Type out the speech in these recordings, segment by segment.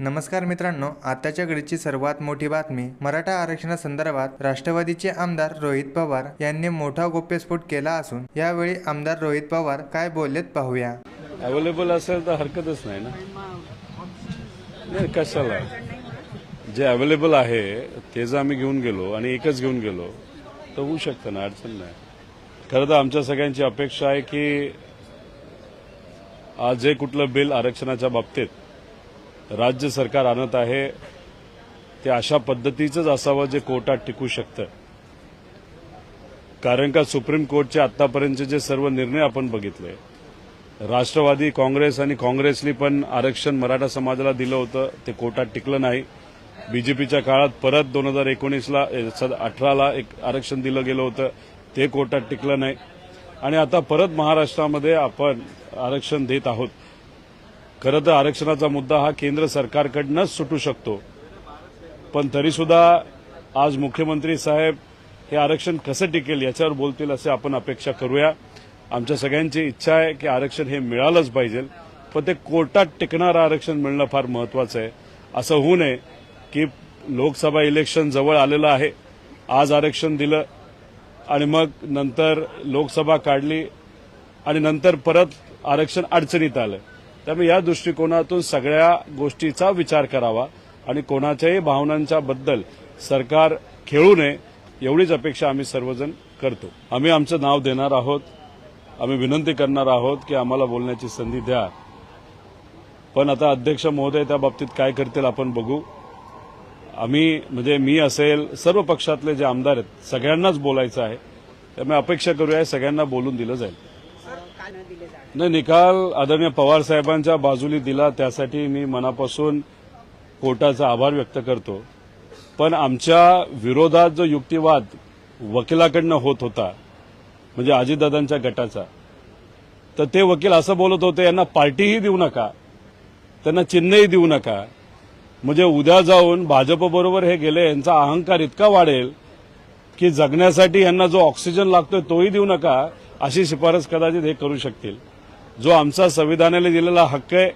नमस्कार मित्रांनो आताच्या घडीची सर्वात मोठी बातमी मराठा आरक्षणासंदर्भात राष्ट्रवादीचे आमदार रोहित पवार यांनी मोठा गोप्यस्फोट केला असून यावेळी आमदार रोहित पवार काय बोललेत पाहूया. अवेलेबल असेल तर हरकतच नाही ना? नाही कशाला? जे अवेलेबल आहे ते जर आम्ही घेऊन गेलो आणि एकच घेऊन गेलो तर होऊ शकतं ना? अडचण नाही. खरं तर आमच्या सगळ्यांची अपेक्षा आहे की आज जे कुठलं बिल आरक्षणाच्या बाबतीत राज्य सरकार आणत आहे ते अशा पद्धतीचंच असावं जे कोर्टात टिकू शकतं. कारण का सुप्रीम कोर्टचे आतापर्यंतचे जे सर्व निर्णय आपण बघितले राष्ट्रवादी काँग्रेस आणि काँग्रेसनी पण आरक्षण मराठा समाजाला दिलं होतं ते कोर्टात टिकलं नाही. बीजेपीच्या काळात परत दोन हजार एकोणीसला अठराला एक आरक्षण दिलं गेलं होतं ते कोर्टात टिकलं नाही. आणि आता परत महाराष्ट्रामध्ये आपण आरक्षण देत आहोत. खरं तर आरक्षणाचा मुद्दा हा केंद्र सरकारकडनंच सुटू शकतो. पण तरीसुद्धा आज मुख्यमंत्री साहेब हे आरक्षण कसं टिकेल याच्यावर बोलतील असे आपण अपेक्षा करूया. आमच्या सगळ्यांची इच्छा आहे की आरक्षण हे मिळालंच पाहिजे. पण ते कोर्टात टिकणारं आरक्षण मिळणं फार महत्वाचं आहे. असं होऊ नये की लोकसभा इलेक्शन जवळ आलेलं आहे आज आरक्षण दिलं आणि मग नंतर लोकसभा काढली आणि नंतर परत आरक्षण अडचणीत आलं. त्यामुळे या दृष्टिकोनातून सगळ्या गोष्टीचा विचार करावा आणि कोणाच्याही भावनांच्या बद्दल सरकार खेळू नये एवढीच अपेक्षा आम्ही सर्वजण करतो. आम्ही आमचं नाव देणार आहोत. आम्ही विनंती करणार आहोत की आम्हाला बोलण्याची संधी द्या. पण आता अध्यक्ष महोदय त्या बाबतीत काय करतील आपण बघू. आम्ही म्हणजे मी असेल सर्व पक्षातले जे आमदार आहेत सगळ्यांनाच बोलायचं आहे. त्यामुळे अपेक्षा करूया सगळ्यांना बोलून दिलं जाईल. नाही निकाल आदरणीय पवार साहेबांच्या बाजूली दिला त्यासाठी मी मनापासून कोर्टाचा आभार व्यक्त करतो. पण आमच्या विरोधात जो युक्तिवाद वकिलाकडनं होत होता म्हणजे अजितदादांच्या गटाचा तर ते वकील असं बोलत होते यांना पार्टीही देऊ नका त्यांना चिन्हही देऊ नका. म्हणजे उद्या जाऊन भाजपबरोबर हे गेले यांचा अहंकार इतका वाढेल की जगण्यासाठी यांना जो ऑक्सिजन लागतोय तोही देऊ नका अशी शिफारस कदाचित हे करू शकतील. जो आमचा संविधानाने दिलेला हक्क आहे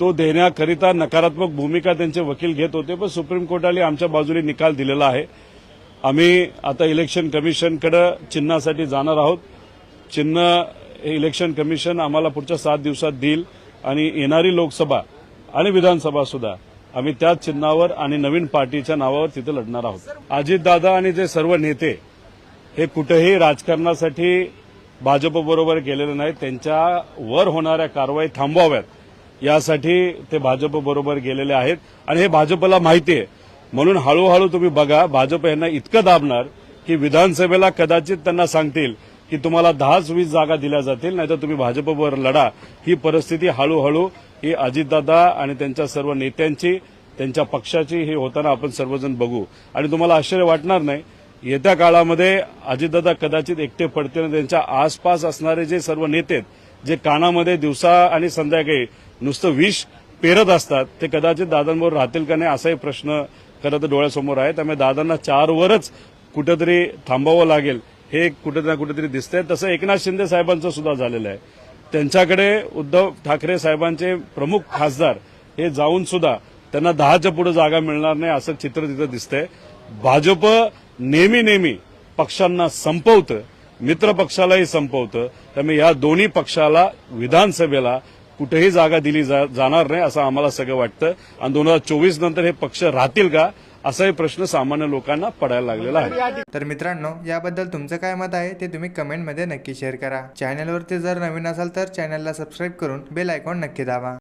तो देण्याकरिता नकारात्मक भूमिका त्यांचे वकील घेत होते पण सुप्रीम कोर्टाने आमच्या बाजूने निकाल दिलेला आहे. आम्ही आता इलेक्शन कमिशनकडे चिन्हासाठी जाणार आहोत. चिन्ह हे इलेक्शन कमिशन आम्हाला पुढच्या सात दिवसात देईल आणि येणारी लोकसभा आणि विधानसभा सुद्धा आम्ही त्याच चिन्हावर आणि नवीन पार्टीच्या नावावर तिथे लढणार आहोत. अजितदादा आणि जे सर्व नेते हे कुठेही राजकारणासाठी भाजपबरोबर गेलेले नाहीत त्यांच्या वर होणाऱ्या कारवाई थांबवाव्यात. यासाठी ते भाजपबरोबर गेलेले आहेत. आणि हे भाजपला माहिती आहे म्हणून हळूहळू तुम्ही बघा भाजप यांना इतकं दाबणार की विधानसभेला कदाचित त्यांना सांगतील की तुम्हाला दहाच वीस जागा दिल्या जातील नाहीतर तुम्ही भाजपबरोबर लढा. ही परिस्थिती हळूहळू ही अजितदादा आणि त्यांच्या सर्व नेत्यांची त्यांच्या पक्षाची हे होताना आपण सर्वजण बघू. आणि तुम्हाला आश्चर्य वाटणार नाही येत्या काळामध्ये अजितदादा कदाचित एकटे पडतील त्यांच्या आसपास असणारे जे सर्व नेते आहेत, जे कानामध्ये दिवसा आणि संध्याकाळी नुसतं विष पेरत असतात ते कदाचित दादांवर राहतील का नाही असाही प्रश्न खरं तर डोळ्यासमोर आहे. त्यामुळे दादांना चारवरच कुठेतरी थांबावं लागेल हे कुठे ना कुठेतरी दिसतंय. तसं एकनाथ शिंदे साहेबांचं सुद्धा झालेलं आहे. त्यांच्याकडे उद्धव ठाकरे साहेबांचे प्रमुख खासदार हे जाऊन सुद्धा त्यांना दहाच्या पुढे जागा मिळणार नाही असं चित्र तिथं दिसतंय. भाजप नेहमी नेहमी पक्षांना संपवतं मित्र पक्षालाही संपवतं. त्यामुळे या दोन्ही पक्षाला विधानसभेला कुठेही जागा दिली जा- जाणार नाही असं आम्हाला सगळं वाटतं. आणि दोन हजार चोवीस नंतर हे पक्ष राहतील का असाही प्रश्न सामान्य लोकांना पडायला लागलेला आहे. तर मित्रांनो याबद्दल तुमचं काय मत आहे ते तुम्ही कमेंटमध्ये नक्की शेअर करा. चॅनलवरती जर नवीन असाल तर चॅनलला सबस्क्राईब करून बेल आयकॉन नक्की दाबा.